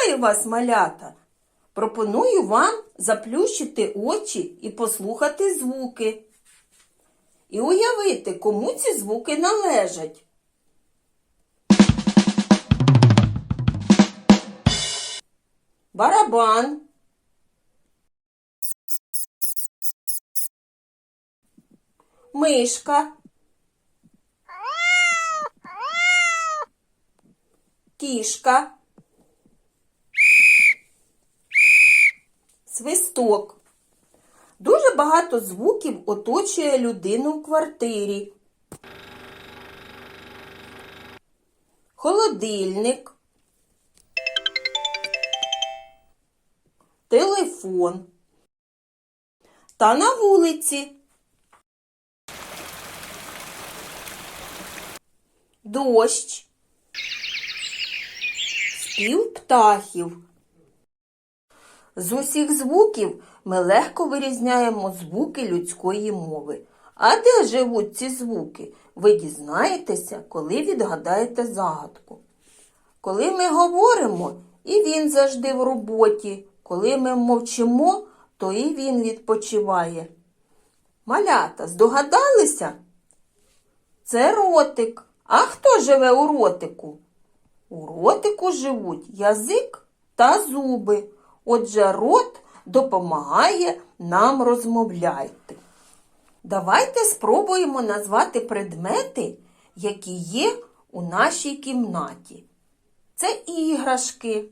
Вітаю вас, малята! Пропоную вам заплющити очі і послухати звуки. І уявити, кому ці звуки належать. Барабан. Мишка. Кішка. Свисток. Дуже багато звуків оточує людину в квартирі. Холодильник. Телефон. Та на вулиці. Дощ. Спів птахів. З усіх звуків ми легко вирізняємо звуки людської мови. А де живуть ці звуки? Ви дізнаєтеся, коли відгадаєте загадку. Коли ми говоримо, і він завжди в роботі. Коли ми мовчимо, то і він відпочиває. Малята, здогадалися? Це ротик. А хто живе у ротику? У ротику живуть язик та зуби. Отже, рот допомагає нам розмовляти. Давайте спробуємо назвати предмети, які є у нашій кімнаті. Це іграшки,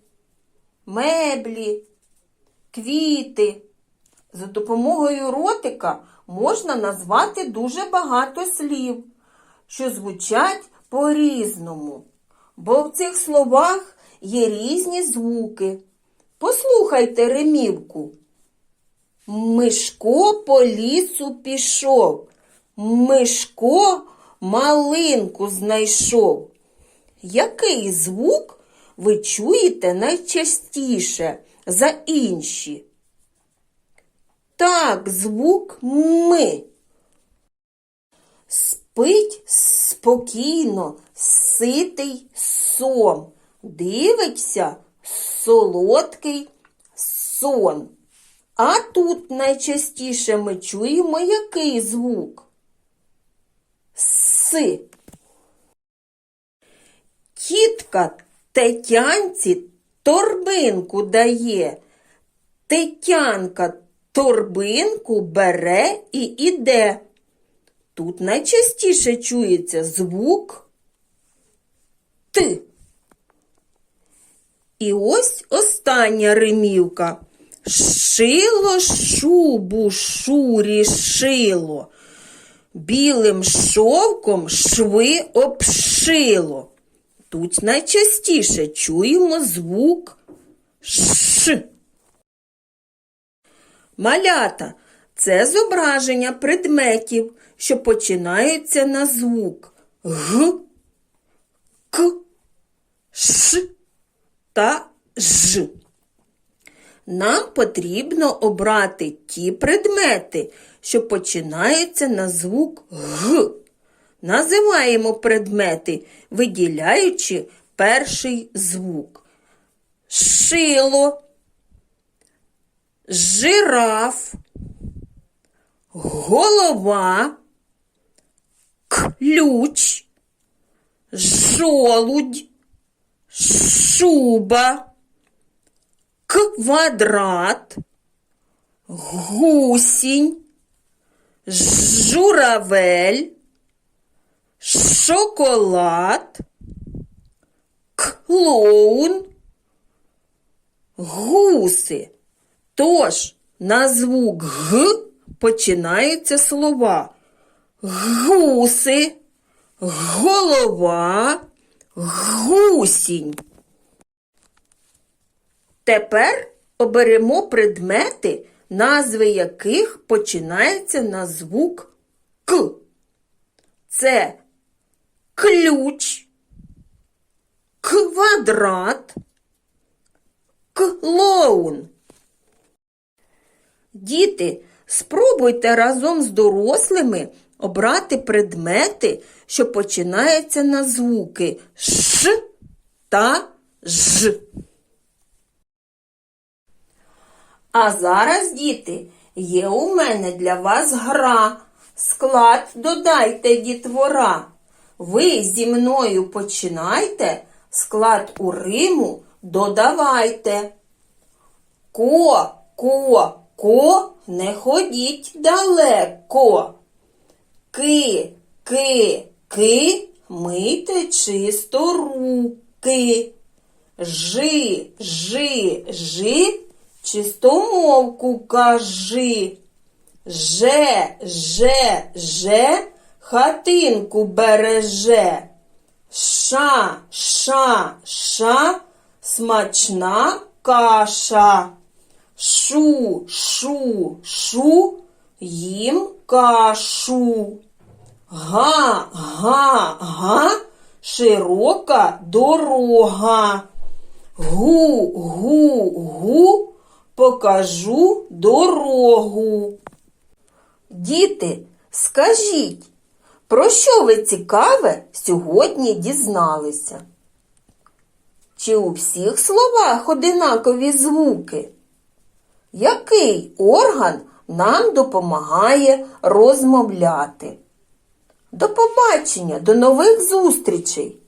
меблі, квіти. За допомогою ротика можна назвати дуже багато слів, що звучать по-різному, бо в цих словах є різні звуки. Послухайте римівку. Мишко по лісу пішов, Мишко малинку знайшов. Який звук ви чуєте найчастіше за інші? Так, звук ми. Спить спокійно, ситий сон, дивиться солодкий сон. А тут найчастіше ми чуємо який звук? С. Тітка Тетянці торбинку дає. Тетянка торбинку бере і іде. Тут найчастіше чується звук Т. І ось остання римівка. Шило шубу шурі шило, білим шовком шви обшило. Тут найчастіше чуємо звук Ш. Малята це зображення предметів, що починаються на звук Г, К, Ш та Ж. Нам потрібно обрати ті предмети, що починаються на звук Г. Називаємо предмети, виділяючи перший звук. Шило, жираф, голова, ключ, жолудь, шуба, квадрат, гусінь, журавель, шоколад, клоун, гуси. Тож на звук Г починаються слова гуси, голова, гусінь. Тепер оберемо предмети, назви яких починаються на звук К. Це ключ, квадрат, клоун. Діти, спробуйте разом з дорослими обрати предмети, що починаються на звуки Ш та Ж. А зараз, діти, є у мене для вас гра. Склад додайте, дітвора. Ви зі мною починайте, склад у Риму додавайте. Ко, ко, ко, не ходіть далеко. Ки, ки, ки, мийте чисто руки. Жи, жи, жи, чистомовку кажи. Же, же, же, хатинку береже. Ша, ша, ша, смачна каша. Шу, шу, шу, їм кашу. Га, га, га, широка дорога. Гу, гу, гу, покажу дорогу. Діти, скажіть, про що ви цікаве сьогодні дізналися? Чи у всіх словах одинакові звуки? Який орган нам допомагає розмовляти? До побачення, до нових зустрічей!